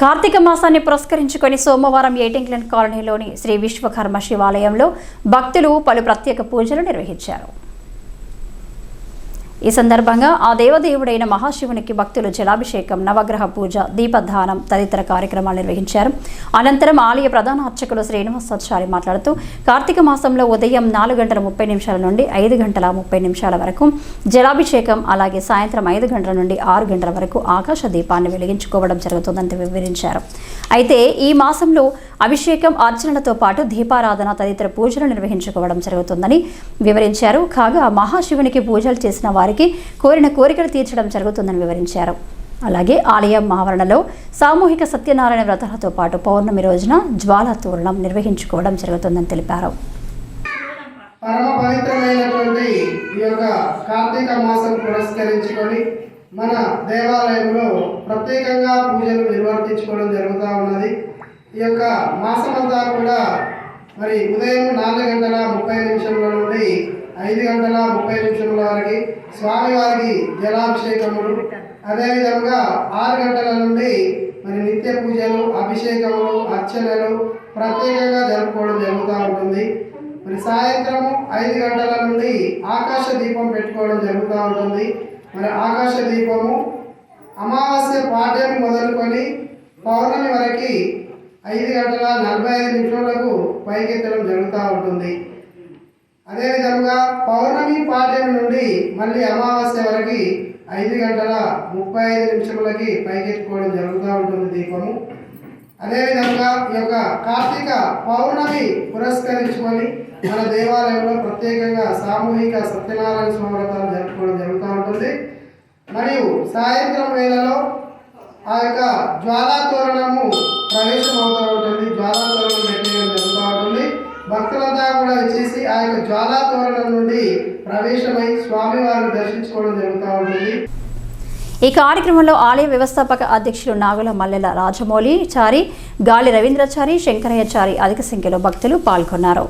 కార్తీక మాసాన్ని పురస్కరించుకొని సోమవారం ఏటింగ్లన్ కాలనీలోని శ్రీ విశ్వకర్మ శివాలయంలో భక్తులు పలు ప్రత్యేక పూజలు నిర్వహించారు. ఈ సందర్భంగా ఆ దేవదేవుడైన మహాశివునికి భక్తులు జలాభిషేకం నవగ్రహ పూజ దీపదానం తదితర కార్యక్రమాలు నిర్వహించారు. అనంతరం ఆలయ ప్రధాన అర్చకులు శ్రీనివాసాచారి మాట్లాడుతూ కార్తీక మాసంలో ఉదయం నాలుగు గంటల ముప్పై నిమిషాల నుండి ఐదు గంటల ముప్పై నిమిషాల వరకు జలాభిషేకం అలాగే సాయంత్రం ఐదు గంటల నుండి ఆరు గంటల వరకు ఆకాశ దీపాన్ని వెలిగించుకోవడం జరుగుతుందని వివరించారు. అయితే ఈ మాసంలో అభిషేకం అర్చనలతో పాటు దీపారాధన తదితర పూజలు నిర్వహించుకోవడం జరుగుతుందని వివరించారు. కాగా మహాశివునికి పూజలు చేసిన వారికి కోరిన కోరికలు తీర్చడం జరుగుతుందని వివరించారు. అలాగే ఆలయం ఆవరణలో సామూహిక సత్యనారాయణ వ్రతాలతో పాటు పౌర్ణమి రోజున జ్వాలా తోరణం నిర్వహించుకోవడం జరుగుతుందని తెలిపారు. పరమ పవిత్రమైనటువంటి ఈ యొక్క కార్తీక మాసం పురస్కరించుకొని మన దేవాలయంలో ప్రత్యేకంగా పూజలు నిర్వర్తించుకోవడం జరుగుతూ ఉన్నది. ఈ యొక్క మాసమంతా కూడా మరి ఉదయం నాలుగు గంటల ముప్పై నిమిషముల నుండి ఐదు గంటల ముప్పై నిమిషముల వరకు స్వామివారికి జలాభిషేకములు అదేవిధంగా ఆరు గంటల నుండి మరి నిత్య పూజలు అభిషేకములు అర్చనలు ప్రత్యేకంగా జరుపుకోవడం జరుగుతూ ఉంటుంది. మరి సాయంత్రము ఐదు గంటల నుండి ఆకాశ దీపం పెట్టుకోవడం జరుగుతూ ఉంటుంది. మరి ఆకాశ దీపము అమావాస్య పాఠ్యం మొదలుకొని పౌర్ణమి వరకు ఐదు గంటల నలభై ఐదు నిమిషాలకు పైకెత్తడం జరుగుతూ ఉంటుంది. అదేవిధంగా పౌర్ణమి పాఠ్యం నుండి మళ్ళీ అమావాస్య వరకు ఐదు గంటల ముప్పై ఐదు నిమిషములకి పైకెత్తుకోవడం జరుగుతూ ఉంటుంది దీపము. అదేవిధంగా ఈ యొక్క కార్తీక పౌర్ణమి పురస్కరించుకొని మన దేవాలయంలో ప్రత్యేకంగా సామూహిక సత్యనారాయణ స్వామి వ్రతాలు జరుపుకోవడం జరుగుతూ సాయంత్రం వేళలో ఆ యొక్క జ్వాలా తోరణము ప్రవేశమవుతూ ఉంటుంది జ్వాలా తోరణం పెట్టేయడం జరుగుతూ ఉంటుంది. భక్తులంతా కూడా వచ్చేసి ఆ యొక్క జ్వాలా తోరణం నుండి ప్రవేశమై స్వామివారిని దర్శించుకోవడం జరుగుతూ ఉంటుంది. ఈ కార్యక్రమంలో ఆలయ వ్యవస్థాపక అధ్యక్షులు నాగుల మల్లెల రాజమౌళి చారి గాలి రవీంద్రచారి శంకరయ్యచారి అధిక సంఖ్యలో భక్తులు పాల్గొన్నారు.